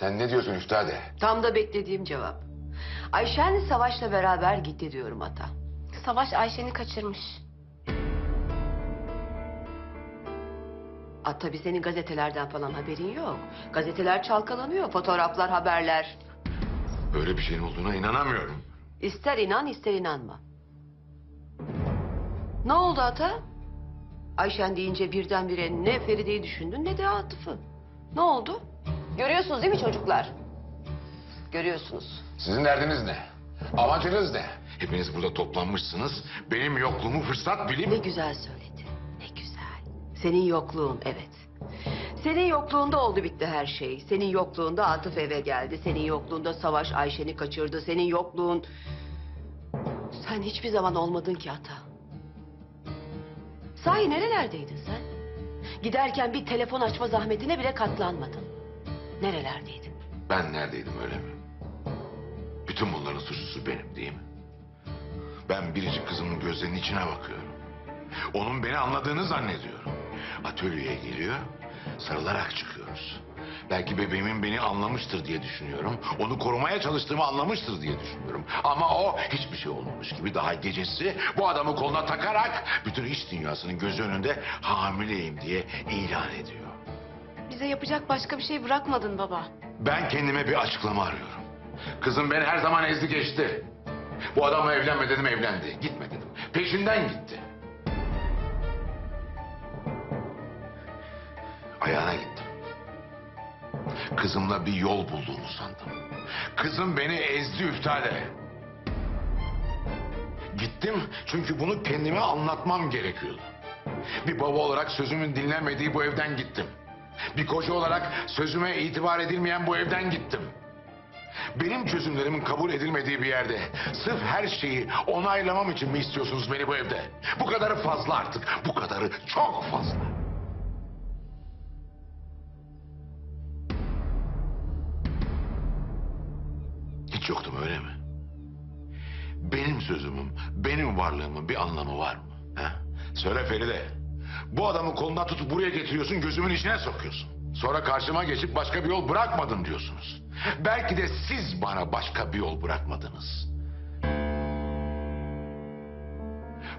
Sen ne diyorsun Üftade? Tam da beklediğim cevap. Ayşen Savaş'la beraber gitti diyorum ata. Savaş Ayşen'i kaçırmış. At tabii senin gazetelerden falan haberin yok. Gazeteler çalkalanıyor, fotoğraflar, haberler. Böyle bir şeyin olduğuna inanamıyorum. İster inan ister inanma. Ne oldu ata? Ayşen deyince birdenbire ne Feride'yi düşündün ne de Atıf'ı. Ne oldu? Görüyorsunuz değil mi çocuklar? Görüyorsunuz. Sizin derdiniz ne? Amacınız ne? Hepiniz burada toplanmışsınız. Benim yokluğumu fırsat Ne bilip... güzel söyledin. Ne güzel. Senin yokluğun evet. Senin yokluğunda oldu bitti her şey. Senin yokluğunda Atıf eve geldi. Senin yokluğunda Savaş Ayşen'i kaçırdı. Senin yokluğun... Sen hiçbir zaman olmadın ki ata. Sahi nerelerdeydin sen? Giderken bir telefon açma zahmetine bile katlanmadın. Nerelerdeydin? Ben neredeydim öyle mi? Bütün bunların suçlusu benim değil mi? Ben biricik kızımın gözlerinin içine bakıyorum. Onun beni anladığını zannediyorum. Atölyeye geliyor, sarılarak çıkıyoruz. Belki bebeğimin beni anlamıştır diye düşünüyorum. Onu korumaya çalıştığımı anlamıştır diye düşünüyorum. Ama o hiçbir şey olmamış gibi daha gecesi bu adamı koluna takarak bütün iç dünyasının gözü önünde hamileyim diye ilan ediyor. Bize yapacak başka bir şey bırakmadın baba. Ben kendime bir açıklama arıyorum. Kızım beni her zaman ezdi geçti. Bu adamla evlenme dedim evlendi. Gitme dedim. Peşinden gitti. Ayağına gittim. Kızımla bir yol bulduğumu sandım. Kızım beni ezdi üftade. Gittim çünkü bunu kendime anlatmam gerekiyordu. Bir baba olarak sözümün dinlenmediği bu evden gittim. Bir koca olarak sözüme itibar edilmeyen bu evden gittim. Benim çözümlerimin kabul edilmediği bir yerde sırf her şeyi onaylamam için mi istiyorsunuz beni bu evde? Bu kadarı fazla artık. Bu kadarı çok fazla. Hiç yoktum öyle mi? Benim sözümün, benim varlığımın bir anlamı var mı? He? Söyle Feride. Bu adamı kolundan tutup buraya getiriyorsun, gözümün içine sokuyorsun. Sonra karşıma geçip başka bir yol bırakmadın diyorsunuz. Belki de siz bana başka bir yol bırakmadınız.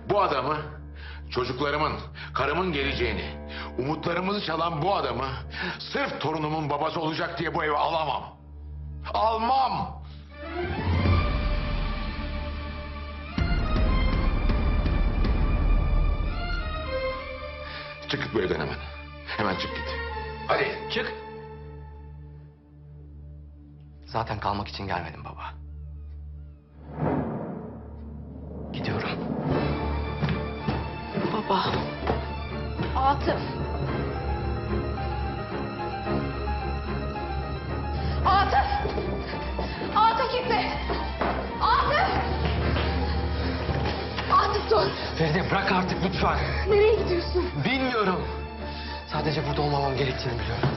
Bu adamı, çocuklarımın, karımın geleceğini, umutlarımızı çalan bu adamı... ...sırf torunumun babası olacak diye bu eve alamam. Almam. Bu evden hemen. Hemen çık git. Hadi. Çık. Zaten kalmak için gelmedim baba. Gidiyorum. Baba. Atıf. Atıf. Dur. Feride bırak artık lütfen. Nereye gidiyorsun? Bilmiyorum. Sadece burada olmamam gerektiğini biliyorum.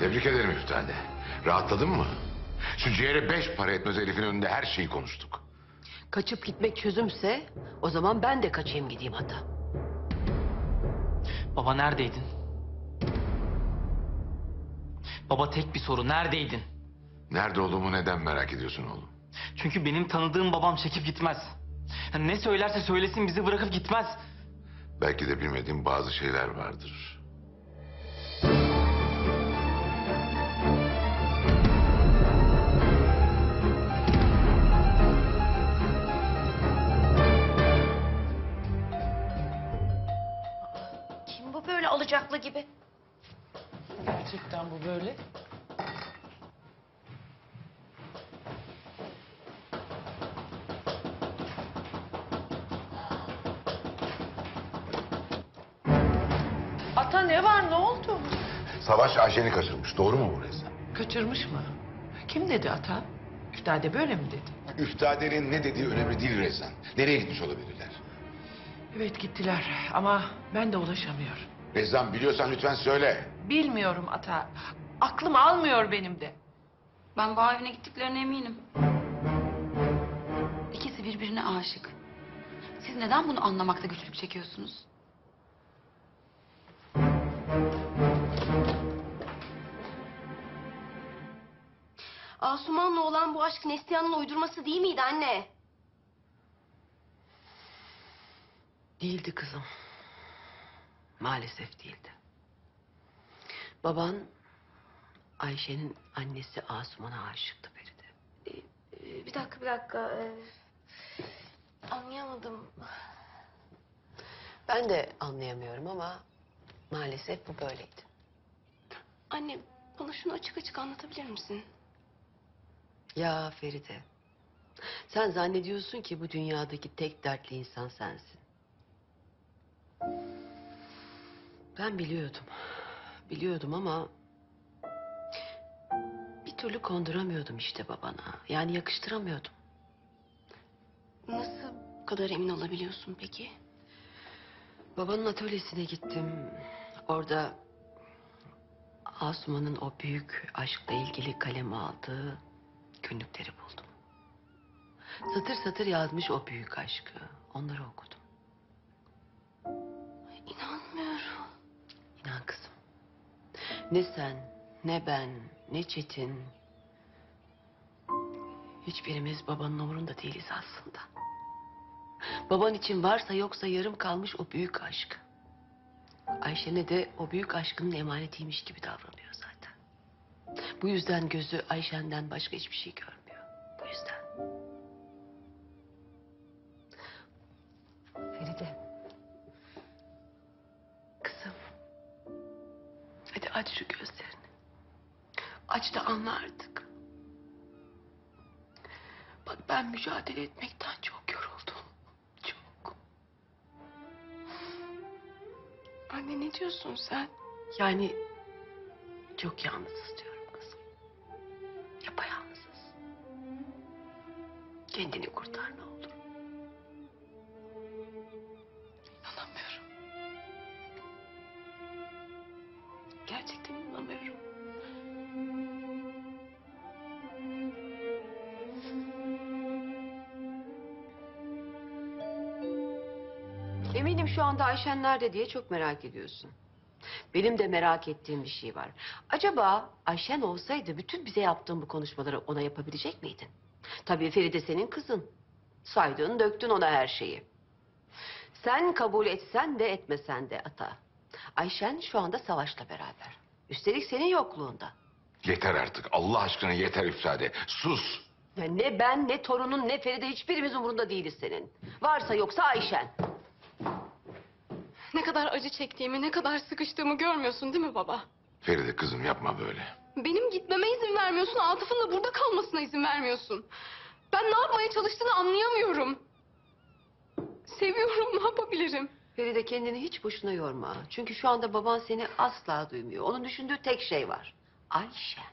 Tebrik ederim Üftade. Rahatladın mı? Şu ciğere beş para etmez Elif'in önünde her şeyi konuştuk. Kaçıp gitmek çözümse o zaman ben de kaçayım gideyim hata. Baba neredeydin? Baba tek bir soru neredeydin? Nerede olduğumu neden merak ediyorsun oğlum? Çünkü benim tanıdığım babam çekip gitmez. Yani ne söylerse söylesin bizi bırakıp gitmez. Belki de bilmediğim bazı şeyler vardır. Kim bu böyle alacaklı gibi? Gerçekten bu böyle. Ne var ne oldu? Savaş Ayşen'i kaçırmış. Doğru mu bu Rezan? Kaçırmış mı? Kim dedi ata? Üftade böyle mi dedi? Üftade'nin ne dediği önemli değil Rezan. Nereye gitmiş olabilirler? Evet gittiler ama ben de ulaşamıyorum. Rezan biliyorsan lütfen söyle. Bilmiyorum ata. Aklım almıyor benim de. Ben bağ evine gittiklerine eminim. İkisi birbirine aşık. Siz neden bunu anlamakta güçlük çekiyorsunuz? Asuman'la olan bu aşk Neslihan'ın uydurması değil miydi anne? Değildi kızım. Maalesef değildi. Baban Ayşe'nin annesi Asuman'a aşıktı Feride. Ee, Bir dakika bir dakika. ee, Anlayamadım. Ben de anlayamıyorum ama maalesef bu böyleydi. Anne bana şunu açık açık anlatabilir misin? Ya Feride, sen zannediyorsun ki bu dünyadaki tek dertli insan sensin. Ben biliyordum. Biliyordum ama bir türlü konduramıyordum işte babana. Yani yakıştıramıyordum. Nasıl bu kadar emin olabiliyorsun peki? Babanın atölyesine gittim. Orada Asuman'ın o büyük aşkla ilgili kaleme aldığı günlükleri buldum. Satır satır yazmış o büyük aşkı. Onları okudum. İnanmıyorum. İnan kızım. Ne sen, ne ben, ne Çetin... Hiçbirimiz babanın umurunda değiliz aslında. Baban için varsa yoksa yarım kalmış o büyük aşk. Ayşe'ne de o büyük aşkının emanetiymiş gibi davranıyor zaten. Bu yüzden gözü Ayşe'nden başka hiçbir şey görmüyor. Bu yüzden. Feride. Kızım. Hadi aç şu gözlerini. Aç da anla artık. Bak ben mücadele etmekten çok Anne ne diyorsun sen? Yani çok yalnızız diyorum kızım. Yapayalnızız. Kendini kurtar ne olur. Eminim şu anda Ayşen nerede diye çok merak ediyorsun. Benim de merak ettiğim bir şey var. Acaba Ayşen olsaydı bütün bize yaptığın bu konuşmaları ona yapabilecek miydin? Tabii Feride senin kızın. Saydın, döktün ona her şeyi. Sen kabul etsen de etmesen de ata. Ayşen şu anda savaşla beraber. Üstelik senin yokluğunda. Yeter artık. Allah aşkına yeter Üftade. Sus. Ya ne ben, ne torunun, ne Feride hiçbirimiz umurunda değiliz senin. Varsa yoksa Ayşen. Ne kadar acı çektiğimi, ne kadar sıkıştığımı görmüyorsun değil mi baba? Feride kızım yapma böyle. Benim gitmeme izin vermiyorsun, Atıf'ın da burada kalmasına izin vermiyorsun. Ben ne yapmaya çalıştığını anlayamıyorum. Seviyorum, ne yapabilirim? Feride kendini hiç boşuna yorma. Çünkü şu anda baban seni asla duymuyor. Onun düşündüğü tek şey var. Ayşen.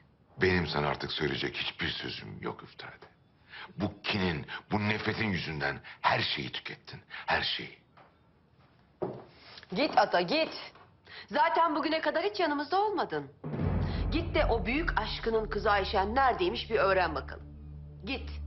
Benim sana artık söyleyecek hiçbir sözüm yok Üftade. Bu kinin, bu nefretin yüzünden her şeyi tükettin. Her şeyi. Git ata git. Zaten bugüne kadar hiç yanımızda olmadın. Git de o büyük aşkının kızı Ayşen neredeymiş bir öğren bakalım. Git.